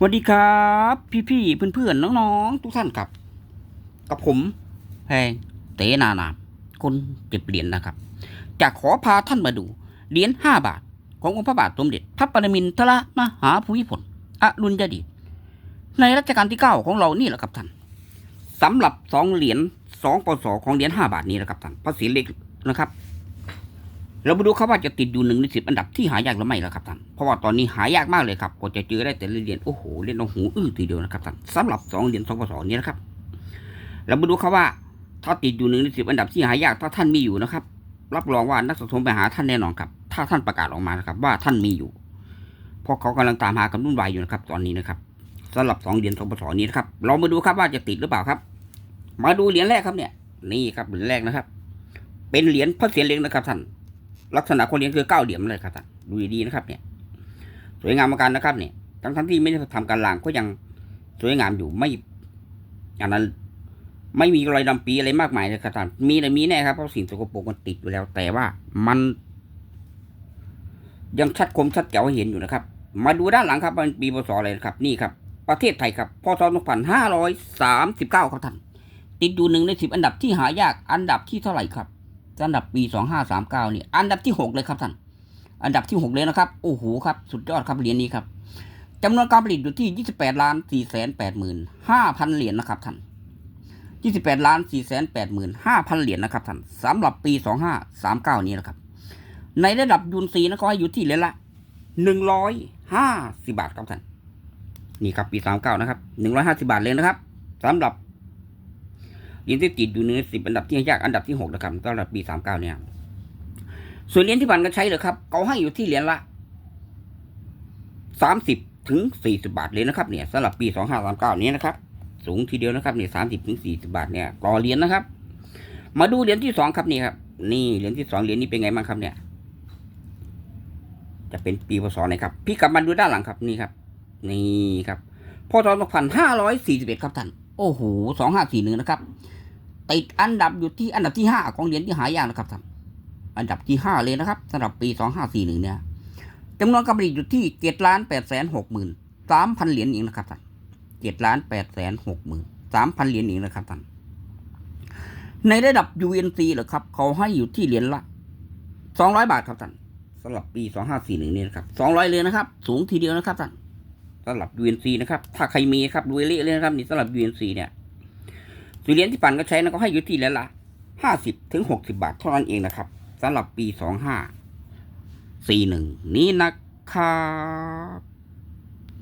สวัสดีครับ พี่ๆเพื่อนๆน้องๆทุกท่านครับ กับผมแพงเตนานามคนเก็บเหรียญนะครับจะขอพาท่านมาดูเหรียญห้าบาท ขององค์พระบาทสมเด็จพระปรมินทรมหาภูมิพลอรุณยเดชในรัชกาลที่เก้าของเรานี่แหละครับท่านสำหรับสองเหรียญสองปศของเหรียญห้าบาทนี้นะครับท่านพระศีเล็กนะครับ เรามาดูครับว่าจะติดอยู่หนึ่งในสิบอันดับที่หายากหรือไม่แล้วครับท่าน เพราะว่าตอนนี้หายากมากเลยครับกว่าจะเจอได้แต่ละเหรียญโอ้โหเหรียญเอาหูอื้อทีเดียวนะครับท่านสำหรับสองเหรียญสองปศนี้นะครับ เรามาดูครับว่า ถ้าติดอยู่หนึ่งในสิบอันดับที่หายากถ้าท่านมีอยู่นะครับ รับรองว่านักสะสมไปหาท่านแน่นอนครับ ถ้าท่านประกาศออกมานะครับ ว่าท่านมีอยู่เพราะเขากำลังตามหากันวุ่นวายอยู่นะครับ ตอนนี้นะครับสำหรับสองเหรียญสองปศนี้นะครับเรามาดูครับว่าจะติดหรือเปล่าครับ มาดูเหรียญแรกครับเนี่ย นี่ครับเหรียญแรกนะครับ เป็นเหรียญพระเศียรเล็กนะครับท่าน ลักษณะคนเลี้ยงคือเก้าเหลี่ยมเลยครับท่านดูดีๆนะครับ เนี่ย สวยงามมือนกันนะครับ เนี่ยทั้งทั้งที่ไม่ได้ทำการล่างก็ยังสวยงามอยู่ไม่อย่างนั้น ไม่มีรอยดำปีอะไรมากมายเลยครับท่านมีแต่มีแน่ครับเพราะสิ่งสกปรกมันติดอยู่แล้ว แต่ว่ามันยังชัดคมชัดแจ๋วเห็นอยู่นะครับ มาดูด้านหลังครับมันปีพศอะไรนะครับ นี่ครับ ประเทศไทยครับพศ2539 ครับท่านติดอยู่หนึ่งในสิบอันดับที่หายากอันดับที่เท่าไหร่ครับ สองห้าสามเก้านี่ อันดับที่หกเลยครับท่าน อันดับที่หกเลยนะครับ โอ้โหครับ สุดยอดครับเหรียญนี้ครับจำนวนการผลิตอยู่ที่ยี่สิบแปดล้านสี่แสนแปดหมื่นห้าพันเหรียญนะครับท่านยี่สิบแปดล้านสี่แสนแปดหมื่นห้าพันเหรียญนะครับท่านสำหรับปีสองห้าสามเก้านี้นะครับ ในระดับยูนซีนะก็ให้อยู่ที่เหรียญละหนึ่งร้อยห้าสิบาทครับท่าน นี่ครับปีสามเก้านะครับหนึ่งร้อยห้าสิบาทเลยนะครับสำหรับ เหรียญที่ติดอยู่ในสิบอันดับที่ยากอันดับที่หกนะครับสำหรับปีสามเก้าเนี่ยส่วนเหรียญที่ผ่านกันใช้เลยครับเขาให้อยู่ที่เหรียญละสามสิบถึงสี่สิบาทเลยนะครับเนี่ยสำหรับปีสองห้าสามเก้านี้นะครับ สูงทีเดียวนะครับเนี่ยสามสิบถึงสี่สิบาทเนี่ยต่อเหรียญนะครับ มาดูเหรียญที่สองครับนี่ครับ นี่เหรียญที่สองเหรียญนี้เป็นไงบ้างครับเนี่ย จะเป็นปีพศไหนครับ พี่กลับมาดูด้านหลังครับนี่ครับ นี่ครับพศสองพันห้าร้อยสี่สิบเอ็ดครับท่านโอ้โหสองห้าสี่หนึ่งนะครับ ติดอันดับอยู่ที่อันดับที่ห้าของเหรียญที่หายากนะครับท่านอันดับที่ห้าเลยนะครับสำหรับปีสองห้าสี่หนึ่งเนี่ยจำนวนการผลิตอยู่ที่เจ็ดล้านแปดแสนหกหมื่นสามพันเหรียญเองนะครับท่านเจ็ดล้านแปดแสนหกหมื่นสามพันเหรียญเองนะครับท่านในระดับ UNC เหรอครับ เขาให้อยู่ที่เหรียญละสองร้อยบาทครับท่านสำหรับปีสองห้าสี่หนึ่งนี่นะครับสองร้อยเลยนะครับ สูงทีเดียวนะครับท่านสำหรับ UNC นะครับ ถ้าใครมีครับดูเละเลยนะครับนี่สำหรับ UNC เนี่ย ส่เหรียนที่ปั่นก็ใช้นะก็ให้อยู่ที่แล้วละห้าสิบถึงหกสิบาทเท่านั้นเองนะครับสำหรับปีสองห้าสี่หนึ่งนี้นะครับ